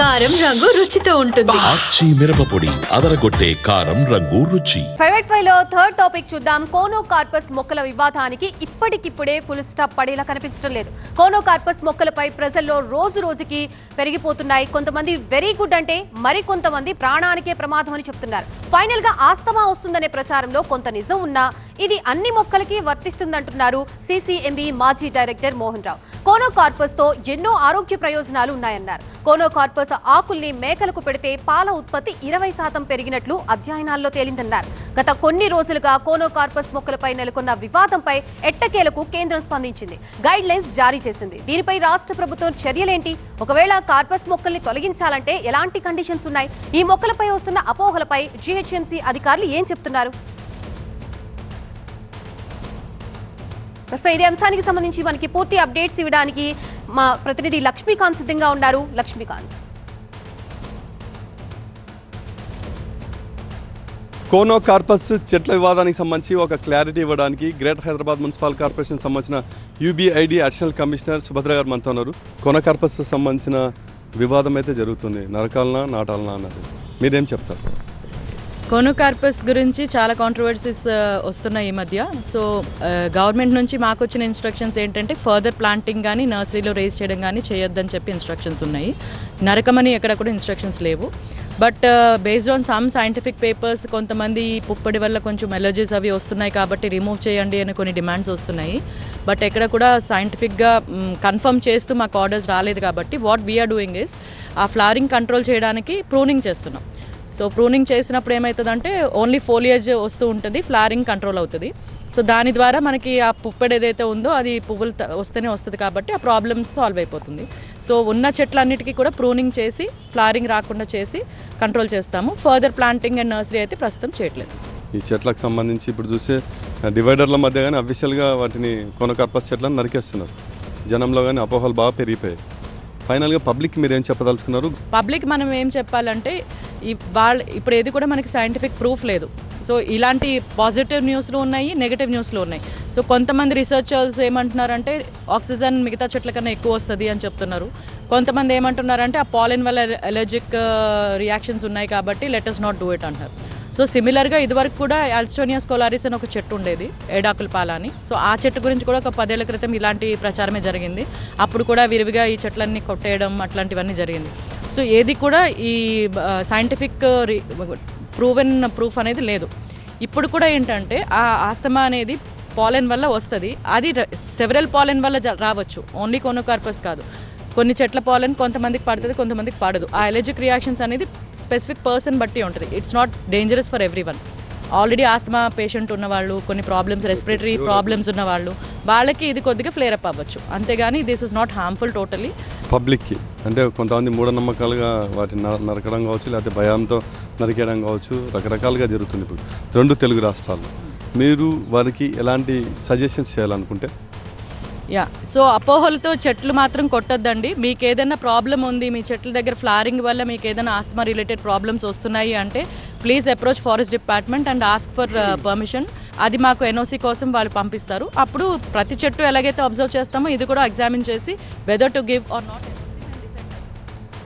కారం రంగు రుచితో ఉంటుంది. ఆచి మిరపపొడి అదరగొట్టే కారం రంగు రుచి. ప్రైవేట్ ఫైవ్లో థర్డ్ టాపిక్ చూద్దాం. కోనో కార్పస్ మొక్కల వివాదానికి ఇప్పటికిప్పుడే ఫుల్ స్టాప్ పడేలా కనిపించడం లేదు. కోనో కార్పస్ మొక్కలపై ప్రజల్లో రోజు రోజుకి పెరిగిపోతున్నాయి. కొంతమంది వెరీ గుడ్ అంటే మరి కొంతమంది ప్రాణానికే ప్రమాదం అని చెప్తున్నారు. ఫైనల్గా ఆస్తమా వస్తుందనే ప్రచారంలో కొంత నిజం ఉన్నా ఇది అన్ని మొక్కలకి వర్తిస్తుందంటున్నారు సీసీఎంబీ మాజీ డైరెక్టర్ మోహన్ రావు. కోనోకార్పస్తో ఎన్నో ఆరోగ్య ప్రయోజనాలు ఉన్నాయన్నారు. కోనోకార్పస్ ఆకుల్ని మేకలకు పెడితే పాల ఉత్పత్తి ఇరవై శాతం పెరిగినట్లు అధ్యయనాల్లో తేలిందన్నారు. గత కొన్ని రోజులుగా కోనోకార్పస్ మొక్కలపై నెలకొన్న వివాదంపై ఎట్టకేలకు కేంద్రం స్పందించింది. గైడ్ లైన్స్ జారీ చేసింది. దీనిపై రాష్ట్ర ప్రభుత్వం చర్యలేంటి? ఒకవేళ కార్పస్ మొక్కల్ని తొలగించాలంటే ఎలాంటి కండిషన్స్ ఉన్నాయి? ఈ మొక్కలపై వస్తున్న అపోహలపై జీహెచ్ఎంసీ అధికారులు ఏం చెప్తున్నారు? ప్రస్తుతం ఇదే అంశానికి సంబంధించి మనకి పూర్తి అప్డేట్స్ ఇవ్వడానికి మా ప్రతినిధి లక్ష్మీకాంత్ సిద్ధంగా ఉన్నారు. లక్ష్మీకాంత్. కోనో కార్పస్ చెట్ల వివాదానికి సంబంధించి ఒక క్లారిటీ ఇవ్వడానికి గ్రేటర్ హైదరాబాద్ మున్సిపల్ కార్పొరేషన్ సంబంధించిన యూబీఐడి అడిషనల్ కమిషనర్ సుభద్ర గారు మనతో ఉన్నారు. కోనో కార్పస్ సంబంధించిన వివాదం అయితే జరుగుతుంది. నరకాలనా నాటాలనా అన్నది మీరేం చెప్తారు? కోనోకార్పస్ గురించి చాలా కాంట్రవర్సీస్ uh, వస్తున్నాయి ఈ మధ్య. సో uh, గవర్నమెంట్ నుంచి మాకు వచ్చిన ఇన్స్ట్రక్షన్స్ ఏంటంటే ఫర్దర్ ప్లాంటింగ్ కానీ నర్సరీలో రేస్ చేయడం కానీ చేయొద్దని చెప్పి ఇన్స్ట్రక్షన్స్ ఉన్నాయి. నరకమని ఎక్కడ కూడా ఇన్స్ట్రక్షన్స్ లేవు. But based on some scientific papers కొంతమంది పుప్పడి వల్ల కొంచెం ఎలర్జీస్ అవి వస్తున్నాయి కాబట్టి రిమూవ్ చేయండి అని కొన్ని డిమాండ్స్ వస్తున్నాయి. బట్ ఎక్కడ కూడా సైంటిఫిక్గా కన్ఫర్మ్ చేస్తూ మాకు ఆర్డర్స్ రాలేదు కాబట్టి వాట్ వీఆర్ డూయింగ్ ఇస్ ఆ ఫ్లవరింగ్ కంట్రోల్ చేయడానికి ప్రూనింగ్ చేస్తున్నాం. సో ప్రూనింగ్ చేసినప్పుడు ఏమవుతుందంటే ఓన్లీ ఫోలియేజ్ వస్తూ ఉంటుంది ఫ్లారింగ్ కంట్రోల్ అవుతుంది. సో దాని ద్వారా మనకి ఆ పుప్పెడు ఏదైతే ఉందో అది పువ్వులు వస్తేనే వస్తుంది కాబట్టి ఆ ప్రాబ్లమ్స్ సాల్వ్ అయిపోతుంది. సో ఉన్న చెట్లన్నిటికీ కూడా ప్రూనింగ్ చేసి ఫ్లారింగ్ రాకుండా చేసి కంట్రోల్ చేస్తాము. ఫర్దర్ ప్లాంటింగ్ అండ్ నర్సరీ అయితే ప్రస్తుతం చేయట్లేదు. ఈ చెట్లకు సంబంధించి ఇప్పుడు చూసే డివైడర్ల మధ్య కానీ అఫీషియల్గా వాటిని కొనకర్పస్ చెట్లను నరికేస్తున్నారు. జనంలో కానీ అపోహలు బాగా పెరిగిపోయాయి. ఫైనల్గా పబ్లిక్ మీరు ఏం చెప్పదలుచుకున్నారు? పబ్లిక్ మనం ఏం చెప్పాలంటే వాళ్ళ ఇప్పుడు ఏది కూడా మనకి సైంటిఫిక్ ప్రూఫ్ లేదు. సో ఇలాంటి పాజిటివ్ న్యూస్లు ఉన్నాయి నెగిటివ్ న్యూస్లు ఉన్నాయి. సో కొంతమంది రీసెర్చర్స్ ఏమంటున్నారంటే ఆక్సిజన్ మిగతా చెట్ల కన్నా ఎక్కువ వస్తుంది అని చెప్తున్నారు. కొంతమంది ఏమంటున్నారంటే ఆ పాలిన్ వల్ల ఎలర్జిక్ రియాక్షన్స్ uh, ఉన్నాయి కాబట్టి లెటర్స్ నాట్ డూ ఇట్ అంటారు. సో సిమిలర్గా ఇదివరకు కూడా అల్స్టోనియా స్కోలారిస్ అని ఒక చెట్టు ఉండేది ఏడాకుల పాల అని సో ఆ చెట్టు గురించి కూడా ఒక పదేళ్ళ క్రితం ఇలాంటి ప్రచారమే జరిగింది. అప్పుడు కూడా విరివిగా ఈ చెట్లన్నీ కొట్టేయడం అట్లాంటివన్నీ జరిగింది. సో ఏది కూడా ఈ సైంటిఫిక్ ప్రూవెన్ ప్రూఫ్ అనేది లేదు. ఇప్పుడు కూడా ఏంటంటే ఆ ఆస్తమా అనేది పాలెన్ వల్ల వస్తుంది. అది సెవరల్ పాలెన్ వల్ల జ- రావచ్చు. ఓన్లీ కోనోకార్పస్ కాదు. కొన్ని చెట్ల పాలెన్ కొంతమందికి పడుతుంది కొంతమందికి పడదు. ఆ ఎలర్జిక్ రియాక్షన్స్ అనేది స్పెసిఫిక్ పర్సన్ బట్టి ఉంటుంది. It's not dangerous for everyone already asthma patient ఉన్నవాళ్ళు కొన్ని ప్రాబ్లమ్స్ రెస్పిరేటరీ ప్రాబ్లమ్స్ ఉన్నవాళ్ళు వాళ్ళకి ఇది కొద్దిగా ఫ్లేర్ అప్ అవ్వచ్చు. అంతేగాని this is not harmful totally పబ్లిక్కి అంటే కొంతమంది మూఢనమ్మకాలుగా వాటిని నర- నరకడం కావచ్చు లేకపోతే భయంతో నరికేయడం కావచ్చు రకరకాలుగా జరుగుతుంది ఇప్పుడు. రెండు తెలుగు రాష్ట్రాల్లో. మీరు వారికి ఎలాంటి సజెషన్స్ చేయాలనుకుంటే? యా. సో అపోహలతో చెట్లు మాత్రం కొట్టొద్దండి. మీకు ఏదైనా ప్రాబ్లం ఉంది మీ చెట్ల దగ్గర ఫ్లారింగ్ వల్ల మీకు ఏదైనా ఆస్తమా రిలేటెడ్ ప్రాబ్లమ్స్ వస్తున్నాయి అంటే please approach forest department and ask for uh, permission అది మాకు ఎన్ఓసి కోసం వాళ్ళు పంపిస్తారు. అప్పుడు ప్రతి చెట్టు ఎలాగైతే అబ్జర్వ్ చేస్తామో ఇది కూడా ఎగ్జామిన్ చేసి whether to give or not